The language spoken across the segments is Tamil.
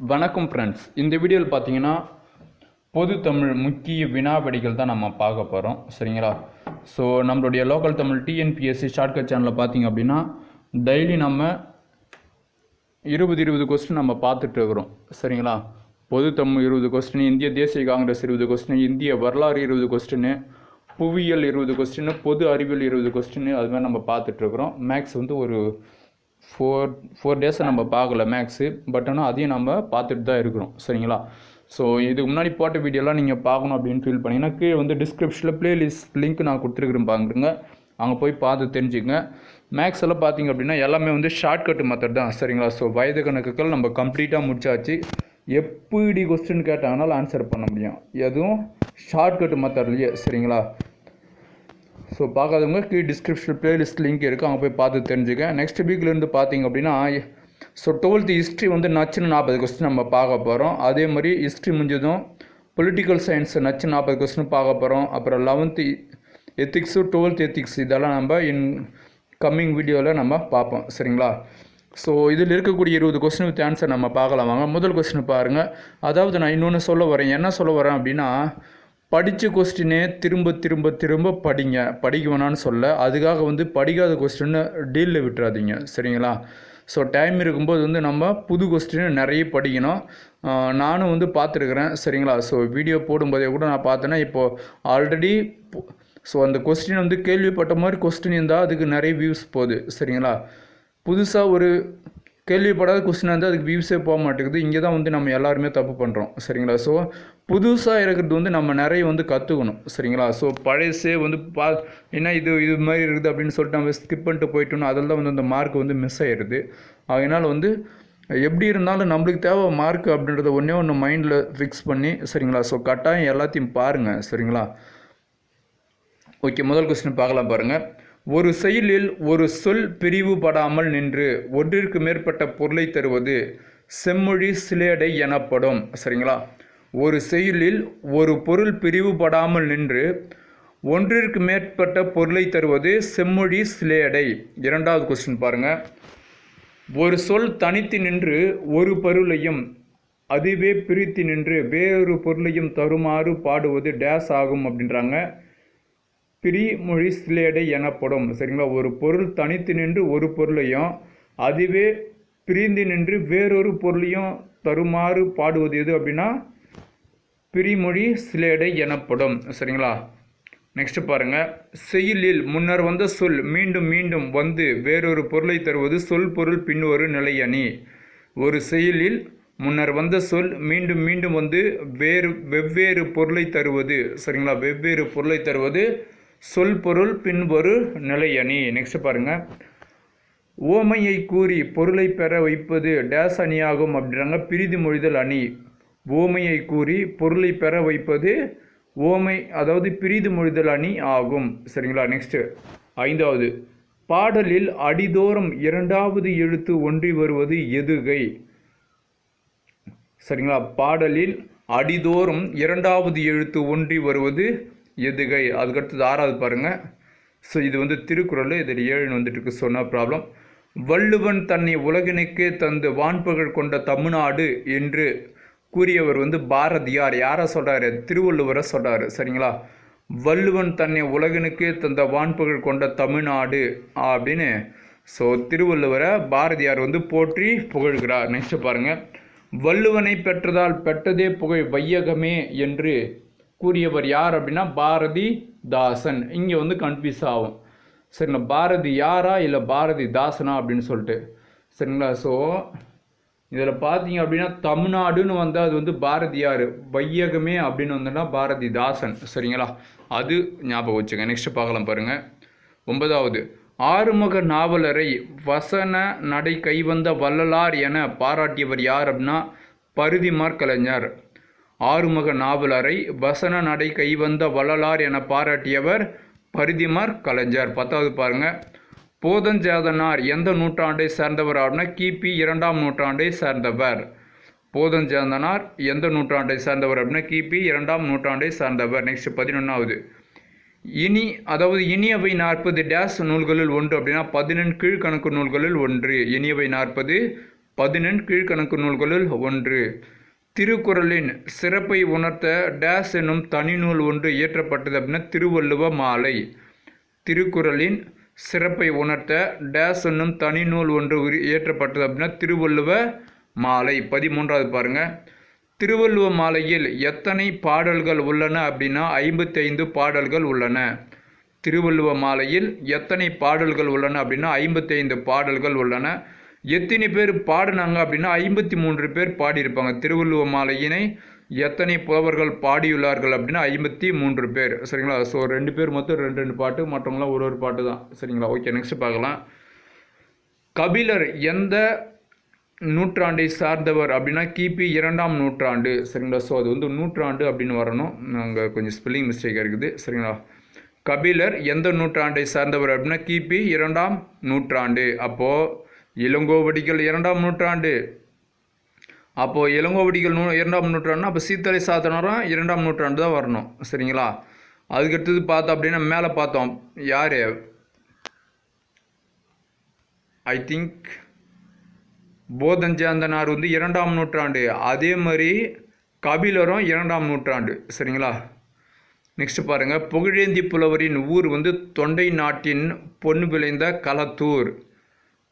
வணக்கம் ஃப்ரெண்ட்ஸ் இந்த வீடியோவில் பார்த்தீங்கன்னா பொது தமிழ் முக்கிய வினாவடிகள் தான் நம்ம பார்க்க போகிறோம் சரிங்களா? ஸோ நம்மளுடைய லோக்கல் தமிழ் டிஎன்பிஎஸ்சி ஷார்ட்கட் சேனலில் பார்த்தீங்க அப்படின்னா டெய்லி நம்ம இருபது இருபது கொஸ்டின் நம்ம பார்த்துட்டு இருக்கிறோம். சரிங்களா? பொது தமிழ் இருபது கொஸ்டின் இந்திய தேசிய காங்கிரஸ் இருபது கொஸ்டின் இந்திய வரலாறு இருபது கொஸ்டின் புவியியல் இருபது கொஸ்டின் பொது அறிவியல் இருபது கொஸ்டின் அது மாதிரி நம்ம பார்த்துட்ருக்குறோம் மேக்ஸ் வந்து ஒரு ஃபோர் ஃபோர் டேஸை நம்ம பார்க்கல மேக்ஸு பட் ஆனால் அதையும் நம்ம பார்த்துட்டு தான் இருக்கிறோம். சரிங்களா? ஸோ இதுக்கு முன்னாடி போட்ட வீடியோலாம் நீங்கள் பார்க்கணும் அப்படின்னு ஃபீல் பண்ணிங்கன்னா கீழே வந்து டிஸ்கிரிப்ஷனில் ப்ளேலிஸ்ட் லிங்க் நான் கொடுத்துருக்குறேன் பாருங்க. அங்கே போய் பார்த்து தெரிஞ்சுங்க மேக்ஸ் எல்லாம் பார்த்தீங்க அப்படின்னா எல்லாமே வந்து ஷார்ட்கட் மெத்தட் தான். சரிங்களா? ஸோ வயது கணக்குகள் நம்ம கம்ப்ளீட்டாக முடிச்சாச்சு. எப்படி கொஸ்டின் கேட்டாங்கனாலும் ஆன்சர் பண்ண முடியும். எதுவும் ஷார்ட்கட் மெத்தட்லையே சரிங்களா? ஸோ பார்க்காதவங்க கீழே டிஸ்கிரிப்ஷன் பிளேலிஸ்ட் லிங்க் இருக்குது அங்கே போய் பார்த்து தெரிஞ்சுக்க. நெக்ஸ்ட் வீக்லேருந்து பார்த்தீங்க அப்படின்னா ஸோ டுவெல்த்து ஹிஸ்ட்ரி வந்து நச்சுன்னு நாற்பது கொஸ்டின் நம்ம பார்க்க போகிறோம் அதே மாதிரி ஹிஸ்ட்ரி முடிஞ்சதும் பொலிட்டிக்கல் சயின்ஸ் நச்சு நாற்பது கொஸ்டின் பார்க்க போகிறோம் அப்புறம் லெவன்த்து எத்திக்ஸு டுவெல்த் எத்திக்ஸ் இதெல்லாம் நம்ம இன் கம்மிங் வீடியோவில் நம்ம பார்ப்போம். சரிங்களா? ஸோ இதில் இருக்கக்கூடிய இருபது கொஸ்டின் வித் ஆன்சர் நம்ம பார்க்கலாம். வாங்க முதல் கொஸ்டின் பாருங்கள் அதாவது நான் இன்னொன்று சொல்ல வரேன். என்ன சொல்ல வரேன் அப்படின்னா படித்த கொஸ்டினே திரும்ப திரும்ப திரும்ப படிங்க. படிக்க வேணான்னு சொல்ல. அதுக்காக வந்து படிக்காத கொஸ்டின்னு டீலில் விட்டுறாதீங்க. சரிங்களா? ஸோ டைம் இருக்கும்போது வந்து நம்ம புது கொஸ்டின் நிறைய படிக்கணும். நானும் வந்து பார்த்துருக்குறேன். சரிங்களா? ஸோ வீடியோ போடும்போதே கூட நான் பார்த்தேன்னா இப்போது ஆல்ரெடி ஸோ அந்த கொஸ்டின் வந்து கேள்விப்பட்ட மாதிரி கொஸ்டின் இருந்தால் அதுக்கு நிறைய வியூஸ் போகுது. சரிங்களா? புதுசாக ஒரு கேள்விப்படாத கொஸ்டின் வந்து அதுக்கு வியூஸே போக மாட்டேங்குது. இங்கே தான் வந்து நம்ம எல்லாருமே தப்பு பண்ணுறோம் சரிங்களா? ஸோ புதுசாக இருக்கிறது வந்து நம்ம நிறைய வந்து கற்றுக்கணும் சரிங்களா? ஸோ பழசே வந்து பா என்ன இது இது மாதிரி இருக்குது அப்படின்னு சொல்லிட்டு நம்ம ஸ்கிப் பண்ணிட்டு போயிட்டோம்னா அதில் தான் வந்து அந்த மார்க் வந்து மிஸ் ஆயிடுது. அதனால் வந்து எப்படி இருந்தாலும் நம்மளுக்கு தேவை மார்க் அப்படின்றத ஒன்றே ஒன்று மைண்டில் ஃபிக்ஸ் பண்ணி சரிங்களா? ஸோ கட்டாயம் எல்லாத்தையும் பாருங்கள் சரிங்களா? ஓகே முதல் கொஸ்டின் பார்க்கலாம் பாருங்கள் ஒரு செயலில் ஒரு சொல் பிரிவுபடாமல் நின்று ஒன்றிற்கு மேற்பட்ட பொருளை தருவது செம்மொழி சிலேடை எனப்படும் சரிங்களா? ஒரு செயலில் ஒரு பொருள் பிரிவுபடாமல் நின்று ஒன்றிற்கு மேற்பட்ட பொருளை தருவது செம்மொழி சிலேடை. இரண்டாவது கொஸ்டின் பாருங்கள் ஒரு சொல் தனித்து நின்று ஒரு பொருளையும் அதுவே பிரித்து நின்று வேறொரு பொருளையும் தருமாறு பாடுவது டேஸ் ஆகும் அப்படின்றாங்க. பிரிமொழி சிலேடை எனப்படும். சரிங்களா? ஒரு பொருள் தனித்து நின்று ஒரு பொருளையும் அதுவே பிரிந்து நின்று வேறொரு பொருளையும் தருமாறு பாடுவது எது அப்படின்னா பிரிமொழி சிலேடை எனப்படும். சரிங்களா? நெக்ஸ்ட் பாருங்க. செயலில் முன்னர் வந்த சொல் மீண்டும் மீண்டும் வந்து வேறொரு பொருளை தருவது சொல் பொருள் பின்வரு நிலையணி ஒரு செயலில் முன்னர் வந்த சொல் மீண்டும் மீண்டும் வந்து வேறு வெவ்வேறு பொருளை தருவது. சரிங்களா? வெவ்வேறு பொருளை தருவது சொல் பொருள் பின்வரு நிலையணி நெக்ஸ்ட் பாருங்கள் ஓமையை கூறி பொருளை பெற வைப்பது டேஸ் அணியாகும் அப்படின்றாங்க. பிரிதி மொழிதல் அணி. ஓமையை கூறி பொருளை பெற வைப்பது ஓமை அதாவது பிரிது மொழிதல் அணி ஆகும். சரிங்களா? நெக்ஸ்ட் ஐந்தாவது. பாடலில் அடிதோறும் இரண்டாவது எழுத்து ஒன்றி வருவது எதுகை? சரிங்களா? பாடலில் அடிதோறும் இரண்டாவது எழுத்து ஒன்றி வருவது எதுகை? அதுக்கடுத்தது ஆறாவது பாருங்கள் ஸோ இது வந்து திருக்குறள். இதில் ஏழுன்னு வந்துட்டு இருக்கு சொன்ன ப்ராப்ளம் வள்ளுவன் தன்னை உலகினுக்கே தந்து வான்பகழ் கொண்ட தமிழ்நாடு என்று கூறியவர் வந்து பாரதியார். யாரை சொல்கிறாரு திருவள்ளுவரை சொல்கிறாரு சரிங்களா? வள்ளுவன் தன்னை உலகனுக்கு தந்த வான்புகழ் கொண்ட தமிழ்நாடு அப்படின்னு. ஸோ திருவள்ளுவரை பாரதியார் வந்து போற்றி புகழ்கிறார். நெக்ஸ்ட் பாருங்கள் வள்ளுவனை பெற்றதால் பெற்றதே புகழ் வையகமே என்று கூறியவர் யார் அப்படின்னா பாரதி தாசன் இங்கே வந்து கன்ஃபியூஸ் ஆகும். சரிங்களா? பாரதி யாரா இல்லை பாரதி தாசனா அப்படின்னு சொல்லிட்டு. சரிங்களா? ஸோ இதில் பார்த்தீங்க அப்படின்னா தமிழ்நாடுன்னு வந்தால் அது வந்து பாரதியார் வையகமே அப்படின்னு வந்தோன்னா பாரதி தாசன். சரிங்களா? அது ஞாபகம் வச்சுங்க நெக்ஸ்ட் பார்க்கலாம் பாருங்கள் ஒன்பதாவது ஆறுமுக நாவலரை வசன நடை கைவந்த வள்ளலார் என பாராட்டியவர் யார் அப்படின்னா பருதிமார் கலைஞர். ஆறுமுக நாவலரை வசன நடை கைவந்த வள்ளலார் என பாராட்டியவர் பருதிமார் கலைஞர். பத்தாவது பாருங்கள் போதஞ்சேதனார் எந்த நூற்றாண்டை சேர்ந்தவர் அப்படின்னா கிபி இரண்டாம் நூற்றாண்டை சேர்ந்தவர். போதஞ்சேதனார் எந்த நூற்றாண்டை சேர்ந்தவர் அப்படின்னா கிபி இரண்டாம் நூற்றாண்டை சார்ந்தவர். நெக்ஸ்ட் பதினொன்றாவது இனி அதாவது இனியவை நாற்பது டேஸ் நூல்களில் ஒன்று அப்படின்னா பதினெண் கீழ்கணக்கு நூல்களில் ஒன்று. இனியவை நாற்பது பதினெண் கீழ்கணக்கு நூல்களில் ஒன்று. திருக்குறளின் சிறப்பை உணர்த்த டேஸ் என்னும் தனிநூல் ஒன்று இயற்றப்பட்டது அப்படின்னா திருவள்ளுவ மாலை. திருக்குறளின் சிறப்பை உணர்த்த டேஸ் என்னும் தனி நூல் ஒன்று உரி- இயற்றப்பட்டது அப்படின்னா திருவள்ளுவ மாலை. பதிமூன்றாவது பாருங்கள் திருவள்ளுவ மாலையில் எத்தனை பாடல்கள் உள்ளன அப்படின்னா ஐம்பத்தைந்து பாடல்கள் உள்ளன. திருவள்ளுவ மாலையில் எத்தனை பாடல்கள் உள்ளன அப்படின்னா ஐம்பத்தைந்து பாடல்கள் உள்ளன. எத்தனை பேர் பாடினாங்க அப்படின்னா ஐம்பத்தி மூன்று பேர் பாடியிருப்பாங்க. திருவள்ளுவ மாலையினை எத்தனை புலவர்கள் பாடியுள்ளார்கள் அப்படின்னா ஐம்பத்தி மூன்று பேர். சரிங்களா? ஸோ ரெண்டு பேர் மொத்தம் ரெண்டு ரெண்டு பாட்டு மற்றவங்களாம் ஒரு ஒரு பாட்டு தான். சரிங்களா? ஓகே நெக்ஸ்ட் பார்க்கலாம். கபிலர் எந்த நூற்றாண்டை சார்ந்தவர் அப்படின்னா கிபி இரண்டாம் நூற்றாண்டு. சரிங்களா? ஸோ அது வந்து நூற்றாண்டு அப்படின்னு வரணும். அங்கே கொஞ்சம் ஸ்பெல்லிங் மிஸ்டேக் இருக்குது. சரிங்களா? கபிலர் எந்த நூற்றாண்டை சார்ந்தவர் அப்படின்னா கிபி இரண்டாம் நூற்றாண்டு. அப்போது இளங்கோவடிகள் இரண்டாம் நூற்றாண்டு. அப்போது இளங்கோவடிகள் நூ இரண்டாம் நூற்றாண்டுனா அப்போ சீத்தலை சாத்தனரும் இரண்டாம் நூற்றாண்டு தான் வரணும். சரிங்களா? அதுக்கடுத்தது பார்த்தோம் அப்படின்னா மேலே பார்த்தோம். யார்? ஐ திங்க் போதஞ்சாந்தனார் வந்து இரண்டாம் நூற்றாண்டு. அதே மாதிரி கபிலரும் இரண்டாம் நூற்றாண்டு. சரிங்களா? நெக்ஸ்ட் பாருங்கள் புகழேந்தி புலவரின் ஊர் வந்து தொண்டை நாட்டின் பொன் விளைந்த களத்தூர்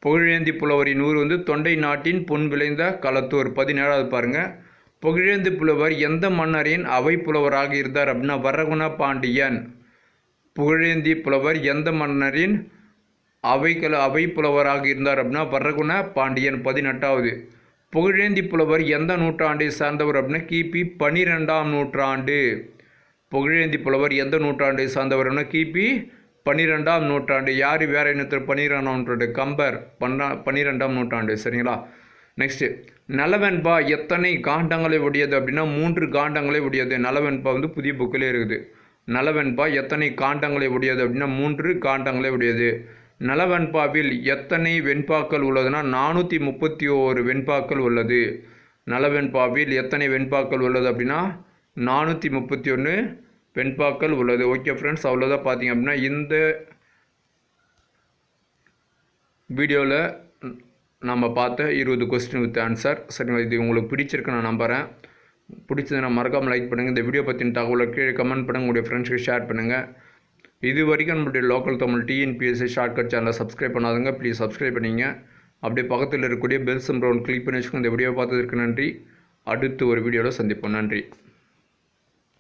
புகழேந்தி புலவரின் ஊர் வந்து தொண்டை நாட்டின் பொன் விளைந்த களத்தூர். பதினேழாவது பாருங்கள் புகழேந்தி புலவர் எந்த மன்னரின் அவை புலவராக இருந்தார் அப்படின்னா வரகுண பாண்டியன். புகழேந்தி புலவர் எந்த மன்னரின் அவைக்கல அவை புலவராக இருந்தார் அப்படின்னா வரகுண பாண்டியன். பதினெட்டாவது. புகழேந்தி புலவர் எந்த நூற்றாண்டை சார்ந்தவர் அப்படின்னா கிபி பனிரெண்டாம் நூற்றாண்டு. புகழேந்தி புலவர் எந்த நூற்றாண்டை சார்ந்தவர் அப்படின்னா கிபி பன்னிரெண்டாம் நூற்றாண்டு யார் வேற இனத்தில் பன்னிரெண்டாம் நூற்றாண்டு கம்பர் பன்னா பன்னிரெண்டாம் நூற்றாண்டு சரிங்களா? நெக்ஸ்ட் நலவெண்பா எத்தனை காண்டங்களை உடையது அப்படின்னா மூன்று காண்டங்களை உடையது. நலவெண்பா வந்து புதிய புக்கிலே இருக்குது. நலவெண்பா எத்தனை காண்டங்களை உடையது அப்படின்னா மூன்று காண்டங்களை உடையது. நலவெண்பாவில் எத்தனை வெண்பாக்கள் உள்ளதுன்னா நானூற்றி முப்பத்தி ஓரு வெண்பாக்கள் உள்ளது. நலவெண்பாவில் எத்தனை வெண்பாக்கள் உள்ளது அப்படின்னா நானூற்றி முப்பத்தி ஒன்று வெண்பாக்கள் உள்ளது. ஓகே ஃப்ரெண்ட்ஸ் அவ்வளோதான் பார்த்தீங்க அப்படின்னா இந்த வீடியோவில் நம்ம பார்த்த இருபது கொஸ்டின் வித் ஆன்சர் சரி இது உங்களுக்கு பிடிச்சிருக்கு நான் நம்புகிறேன் பிடிச்சதுன்னா மறக்காமல் லைக் பண்ணுங்கள் இந்த வீடியோ பற்றின தகவலை கீழே கமெண்ட் பண்ணுங்கள் உங்களுடைய ஃப்ரெண்ட்ஸ்க்கு ஷேர் பண்ணுங்கள் இது வரைக்கும் நம்மளுடைய லோக்கல் தமிழ் டிஎன்பிஎஸ்சி ஷார்ட்கட் சேனலை சப்ஸ்கிரைப் பண்ணாதுங்க. ப்ளீஸ் சப்ஸ்கிரைப் பண்ணிங்க. அப்படியே பக்கத்தில் இருக்கக்கூடிய பெல் சிம்ப்ரௌன் கிளிக் பண்ணி வச்சுக்கோங்க. இந்த வீடியோ பார்த்ததற்கு நன்றி. அடுத்து ஒரு வீடியோவில் சந்திப்போம். நன்றி.